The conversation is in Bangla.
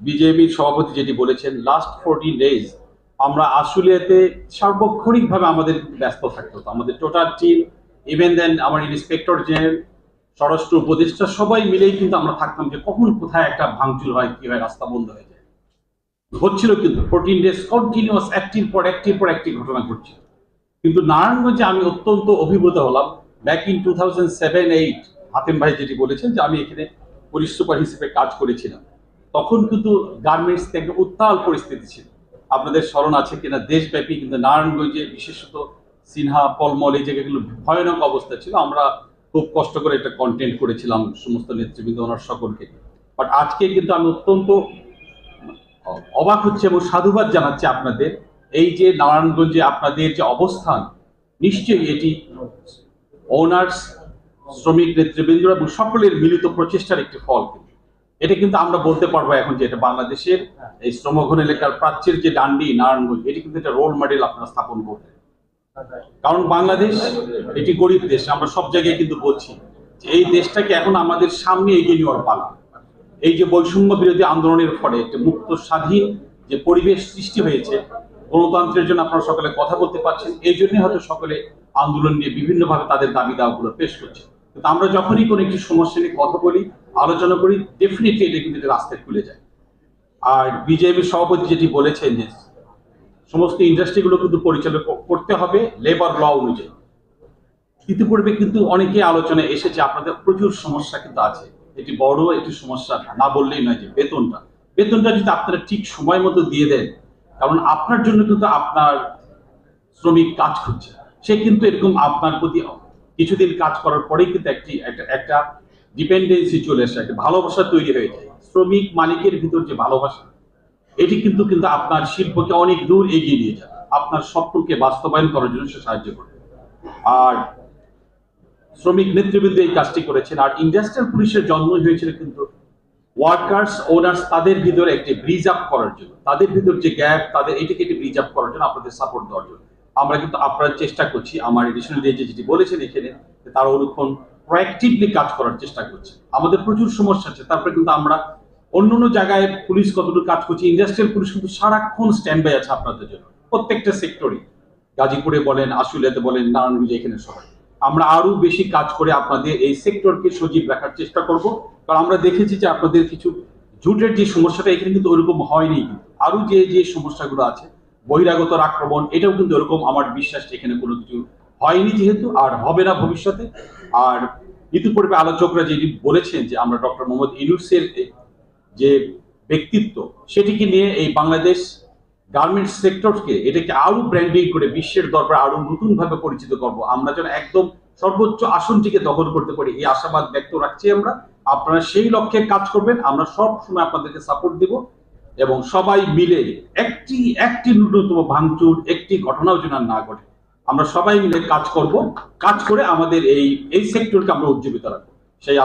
বিজেপির সভাপতি যেটি বলেছেন লাস্ট ফোরটিন ডেজ আমরা আশুলিয়াতে সার্বক্ষণিকভাবে আমাদের ব্যস্ত থাকতে হতো। আমাদের টোটাল টিম ইভেন দেন আমার ইন্সপেক্টর জেনারেল স্বরাষ্ট্র উপদেষ্টা সবাই মিলেই কিন্তু আমরা থাকতাম যে কখন, কোথায় একটা ভাঙচুর হয়, কি হয়, রাস্তা বন্ধ হয়ে যায়। হচ্ছিল কিন্তু ফোরটিন ডেজ কন্টিনিউয়াস একটির পর একটির পর একটি ঘটনা ঘটছিল। কিন্তু নারায়ণগঞ্জে আমি অত্যন্ত অভিভূত হলাম। Back in two thousand seven eight Hatim ভাই যেটি বলেছেন যে আমি এখানে পুলিশ সুপার হিসেবে কাজ করেছিলাম। তখন কিন্তু গার্মেন্টস একটা উত্তাল পরিস্থিতি ছিল। আপনাদের স্মরণ আছে কিনা? দেশব্যাপী কিন্তু নারায়ণগঞ্জে বিশেষত সিনহা, পলমল এই জায়গাগুলো ভয়ানক অবস্থা ছিল। আমরা খুব কষ্ট করে একটা কন্টেন্ট করেছিলাম সমস্ত নেতৃবৃন্দ, ওনার সকলকে। বাট আজকে কিন্তু আমি অত্যন্ত অবাক হচ্ছে এবং সাধুবাদ জানাচ্ছি আপনাদের। এই যে নারায়ণগঞ্জে আপনাদের যে অবস্থান, নিশ্চয়ই এটি ওনার্স শ্রমিক নেতৃবৃন্দ এবং সকলের মিলিত প্রচেষ্টার একটি ফল। এটা কিন্তু আমরা বলতে পারব এখন যে এটা বাংলাদেশের এই শ্রমঘন এলাকার প্রাচ্যের যে ডান্ডি নারায়ণগঞ্জ এটি কিন্তু একটা রোল মডেল আপনারা স্থাপন করবেন। কারণ বাংলাদেশ এটি গরিব দেশ আমরা সব জায়গায় কিন্তু বলছি যে এই দেশটাকে এখন আমাদের সামনে এগিয়ে নেওয়ার পালা। এই যে বৈষম্য বিরোধী আন্দোলনের ফলে একটা মুক্ত স্বাধীন যে পরিবেশ সৃষ্টি হয়েছে গণতন্ত্রের জন্য আপনারা সকলে কথা বলতে পারছেন এই জন্যই হয়তো সকলে আন্দোলন নিয়ে বিভিন্নভাবে তাদের দাবি দাওয়াগুলো পেশ করছে কিন্তু আমরা যখনই কোনো একটি সমস্যা নিয়ে কথা বলি, আলোচনা করি ডেফিনেটলি এটা কিন্তু রাস্তায় খুলে যায়। আর বিজেপির সভাপতি যেটি বলেছেন যে, সমস্ত ইন্ডাস্ট্রিগুলো কিন্তু পরিচালনা করতে হবে লেবার ল অনুযায়ী। ইতিপূর্বে কিন্তু অনেকে আলোচনায় এসেছে, আপনাদের প্রচুর সমস্যা কিন্তু আছে। এটি বড় একটি সমস্যা, না বললেই নয় যে বেতনটা। বেতনটা যদি আপনারা ঠিক সময় মতো দিয়ে দেন, কারণ আপনার জন্য কিন্তু আপনার শ্রমিক কাজ করছে সে কিন্তু এরকম আপনার প্রতি কিছুদিন কাজ করার পরেই কিন্তু একটি, একটা ডিপেন্ডেন্সি চলে আসে একটা ভালোবাসা তৈরি হয়ে যায়। শ্রমিক মালিকের ভিতর যে ভালোবাসা, এটি কিন্তু কিন্তু আপনার শিল্পকে অনেক দূর এগিয়ে নিয়ে যাবে। আপনার স্বপ্নকে বাস্তবায়ন করার জন্য সে সাহায্য করবে। আর শ্রমিক নেতৃবৃন্দ এই কাজটি করেছেন। আর ইন্ডাস্ট্রিয়াল পুলিশের জন্ম হয়েছিল কিন্তু ওয়ার্কার্স ওনার্স তাদের ভিতরে একটি ব্রিজ আপ করার জন্য। তাদের ভিতর যে গ্যাপ তাদের, এটিকে একটি ব্রিজ আপ করার জন্য আপনাদের সাপোর্ট দেওয়ার জন্য। আমরা কিন্তু আপনার চেষ্টা করছি, আমার এডিশনাল যে যেটি বলেছেন এখানে তারা অনুক্ষণ প্রোয়াক্টিভলি কাজ করার চেষ্টা করছে। আমাদের প্রচুর সমস্যা আছে, তারপরে কিন্তু আমরা অন্য অন্য জায়গায় পুলিশ কতটুকু কাজ করছে ইন্ডাস্ট্রিয়াল পুলিশ কিন্তু সারাক্ষণ স্ট্যান্ড বাই আছে আপনাদের জন্য, প্রত্যেকটা সেক্টরে গাজীপুরে বলেন, আশুলিয়াতে বলেন নারায়ণগঞ্জে এখানে সবাই। আমরা আরও বেশি কাজ করে আপনাদের এই সেক্টরকে সজীব রাখার চেষ্টা করব, কারণ আমরা দেখেছি যে আপনাদের কিছু জুটের যে সমস্যাটা এখানে কিন্তু ওরকম হয়নি। কিন্তু আরও যে যে সমস্যাগুলো আছে বহিরাগত আক্রমণ, এটাও কিন্তু এরকম আমার বিশ্বাস এখানে কোনো কিছু হয়নি যেহেতু, আর হবে না ভবিষ্যতে। আর ইতিপূর্বে আলোচকরা যেটি বলেছেন যে আমরা ডক্টর মোহাম্মদ ইনুসের যে ব্যক্তিত্ব, সেটিকে নিয়ে এই বাংলাদেশ গার্মেন্টস সেক্টরকে এটাকে আরও ব্র্যান্ডিং করে বিশ্বের দরবারে আরও নতুনভাবে পরিচিত করব। আমরা যেন একদম সর্বোচ্চ আসনটিকে দখল করতে পারি, এই আশাবাদ ব্যক্ত রাখছি আমরা। আপনারা সেই লক্ষ্যে কাজ করবেন, আমরা সব সময় আপনাদেরকে সাপোর্ট দেব। এবং সবাই মিলে একটি একটি ন্যূনতম ভাঙচুর, একটি ঘটনাও যেন না ঘটে। আমরা সবাই মিলে কাজ করব। কাজ করে আমাদের এই এই সেক্টরকে আমরা উজ্জীবিত রাখব। সেই